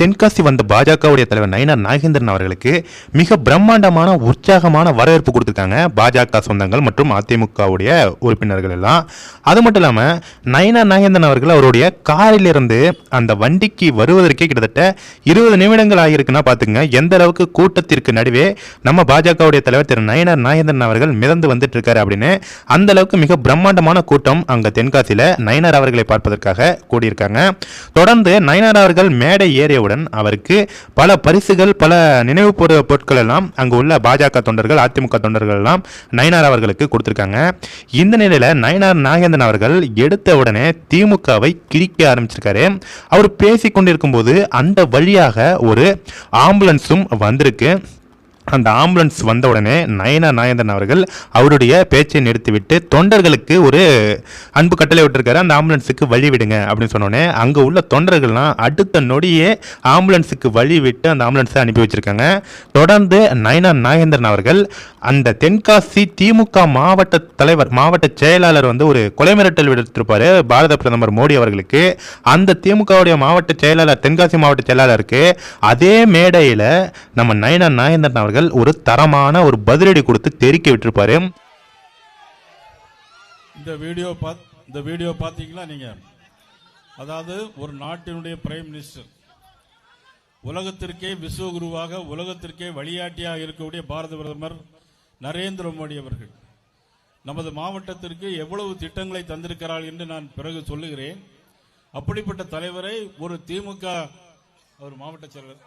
தென்காசி வந்த பாஜகவுடைய தலைவர் நயினார் நாகேந்திரன் அவர்களுக்கு மிக பிரம்மாண்டமான உற்சாகமான வரவேற்பு கொடுத்துருக்காங்க. பாஜக சொந்தங்கள் மற்றும் அதிமுகவுடைய உறுப்பினர்கள் எல்லாம். அது மட்டும் இல்லாமல் நயினார் நாகேந்திரன் அவர்கள் அவருடைய காரிலிருந்து அந்த வண்டிக்கு வருவதற்கே கிட்டத்தட்ட இருபது நிமிடங்கள் ஆகியிருக்குன்னா பார்த்துங்க எந்த அளவுக்கு கூட்டத்திற்கு நடுவே நம்ம பாஜகவுடைய தலைவர் திரு நயினார் நாகேந்திரன் அவர்கள் மிதந்து வந்துட்டு இருக்காரு அப்படின்னு அந்த அளவுக்கு மிக பிரம்மாண்டமான கூட்டம் அங்க தென்காசியில் நயினார் அவர்களை பார்ப்பதற்காக கூடியிருக்காங்க. தொடர்ந்து நயினார் அவர்கள் மேடை ஏறிய ஏறியவுடன் அவருக்கு பல பரிசுகள் பல நினைவு பொருட்கள் எல்லாம் அங்கு உள்ள பாஜக தொண்டர்கள் அதிமுக தொண்டர்கள் எல்லாம் நயனார் அவர்களுக்கு கொடுத்திருக்காங்க. இந்த நிலையில நயனார் நாகேந்திரன் அவர்கள் எடுத்த உடனே திமுகவை கிரிக்க ஆரம்பிச்சிருக்காரு. அவர் பேசி கொண்டிருக்கும் போது அந்த வழியாக ஒரு ஆம்புலன்ஸும் வந்திருக்கு. அந்த ஆம்புலன்ஸ் வந்த உடனே நயனா நாயந்தன் அவர்கள் அவருடைய பேச்சை நிறுத்திவிட்டு தொண்டர்களுக்கு ஒரு அன்பு கட்டளை விட்டுருக்காரு. அந்த ஆம்புலன்ஸுக்கு வழி விடுங்க அப்படின்னு சொன்னோடனே அங்கே உள்ள தொண்டர்கள்லாம் அடுத்த நொடியே ஆம்புலன்ஸுக்கு வழி விட்டு அந்த ஆம்புலன்ஸை அனுப்பி வச்சிருக்காங்க. தொடர்ந்து நயனா நாகேந்திரன் அவர்கள் அந்த தென்காசி திமுக மாவட்ட தலைவர் மாவட்ட செயலாளர் வந்து ஒரு கொலை மிரட்டல் விடுத்திருப்பார் பாரத பிரதமர் மோடி அவர்களுக்கு. அந்த திமுகவுடைய மாவட்ட செயலாளர் தென்காசி மாவட்ட செயலாளருக்கு அதே மேடையில் நம்ம நயனா நாகேந்திரன் அவர்கள் ஒரு தரமான ஒரு பதிலடி கொடுத்து தெரிக்க விட்டுருப்பாரு. இந்த வீடியோ பாத் இந்த வீடியோ பார்த்தீங்களா நீங்க? அதாவது ஒரு நாட்டினுடைய பிரைம் மினிஸ்டர் உலகத்திற்கே விஸ்வகுருவாக உலகத்திற்கே வழிகாட்டியாக இருக்கக்கூடிய பாரத பிரதமர் நரேந்திர மோடி அவர்கள். நமது மாவட்டத்திற்கு எவ்வளவு திட்டங்களை தந்திருக்கிறார் என்று நான் பிறகு சொல்லுகிறேன். அப்படிப்பட்ட தலைவரை ஒரு திமுக அவர் மாவட்ட செயலாளர்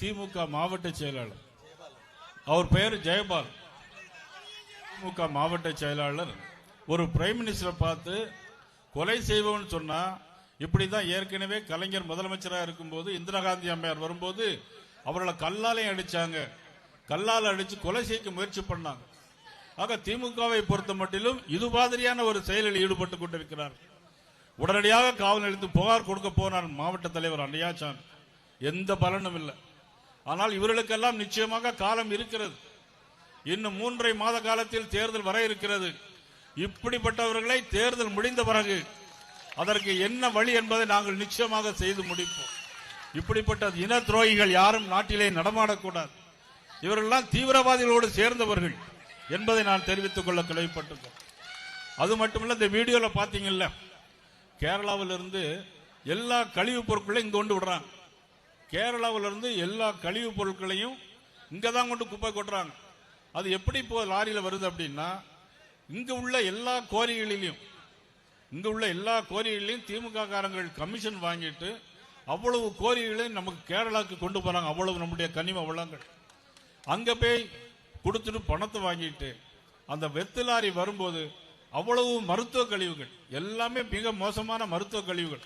திமுக மாவட்ட செயலாளர் அவர் பெயர் ஜெயபால். திமுக மாவட்ட செயலாளர். ஒரு பிரைம் மினிஸ்டரை பார்த்து கொலை செய்வோம்னு சொன்னா இப்படிதான் ஏற்கனவே கலைஞர் முதலமைச்சராக இருக்கும்போது இந்திரா காந்தி அம்மையார் வரும்போது அவர்களை கல்லாலையும் அடிச்சாங்க. கல்லால் அடிச்சு கொலை செய்ய முயற்சி பண்ணாங்க. ஆக திமுகவை பொறுத்த மட்டிலும் இது மாதிரியான ஒரு செயலில் ஈடுபட்டு கொண்டிருக்கிறார். உடனடியாக காவல் நிலையத்து புகார் கொடுக்க போனார் மாவட்ட தலைவர் அண்டையாச்சான் எந்த பலனும் இல்லை. ஆனால் இவர்களுக்கெல்லாம் நிச்சயமாக காலம் இருக்கிறது. இன்னும் மூன்றரை மாத காலத்தில் தேர்தல் வர இருக்கிறது. இப்படிப்பட்டவர்களை தேர்தல் முடிந்த பிறகு அதற்கு என்ன வழி என்பதை நாங்கள் நிச்சயமாக செய்து முடிப்போம். இப்படிப்பட்ட இன துரோகிகள் யாரும் நாட்டிலே நடமாடக்கூடாது. இவர்கள்லாம் தீவிரவாதிகளோடு சேர்ந்தவர்கள் என்பதை நான் தெரிவித்துக் கொள்ள கடமைப்பட்டிருக்கேன் அது மட்டுமல்ல இந்த வீடியோல பாத்தீங்கல்ல கேரளாவிலிருந்து எல்லா கழிவுப் பொருட்களையும் இங்க கொண்டு விடுறாங்க. கேரளாவிலிருந்து எல்லா கழிவுப் பொருட்களையும் இங்கே தான் கொண்டு குப்பை கொட்டுறாங்க. அது எப்படி இப்போ லாரியில் வருது அப்படின்னா இங்கே உள்ள எல்லா கோரிகளிலையும் இங்கே உள்ள எல்லா கோரிகளிலையும் திமுக காரங்கள் கமிஷன் வாங்கிட்டு அவ்வளவு கோரிகளையும் நமக்கு கேரளாவுக்கு கொண்டு போகிறாங்க அவ்வளவு நம்முடைய கனிம வளங்கள். அங்கே போய் கொடுத்துட்டு பணத்தை வாங்கிட்டு அந்த வெத்து லாரி வரும்போது அவ்வளவு மருத்துவ கழிவுகள். எல்லாமே மிக மோசமான மருத்துவ கழிவுகள்.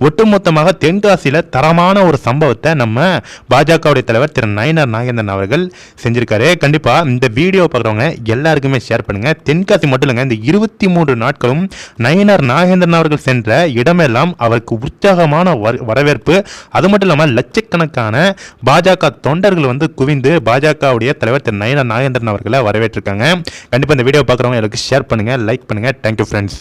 ஒட்டுமொத்தமாக தென்காசியில் தரமான ஒரு சம்பவத்தை நம்ம பாஜகவுடைய தலைவர் திரு நயனார் நாகேந்திரன் அவர்கள் செஞ்சிருக்காரு. கண்டிப்பாக இந்த வீடியோ பார்க்குறவங்க எல்லாருக்குமே ஷேர் பண்ணுங்கள் தென்காசி மட்டும் இல்லைங்க இந்த இருபத்தி மூன்று நாட்களும் நயனார் நாகேந்திரன் அவர்கள் சென்ற இடமெல்லாம் அவருக்கு உற்சாகமான வர- வரவேற்பு. அது மட்டும் இல்லாமல் லட்சக்கணக்கான பாஜக தொண்டர்கள் வந்து குவிந்து பாஜகவுடைய தலைவர் திரு நயனார் நாகேந்திரன் அவர்களை வரவேற்றிருக்காங்க. கண்டிப்பாக இந்த வீடியோ பார்க்குறவங்க எல்லாருக்கும் ஷேர் பண்ணுங்கள் லைக் பண்ணுங்க. Thank you friends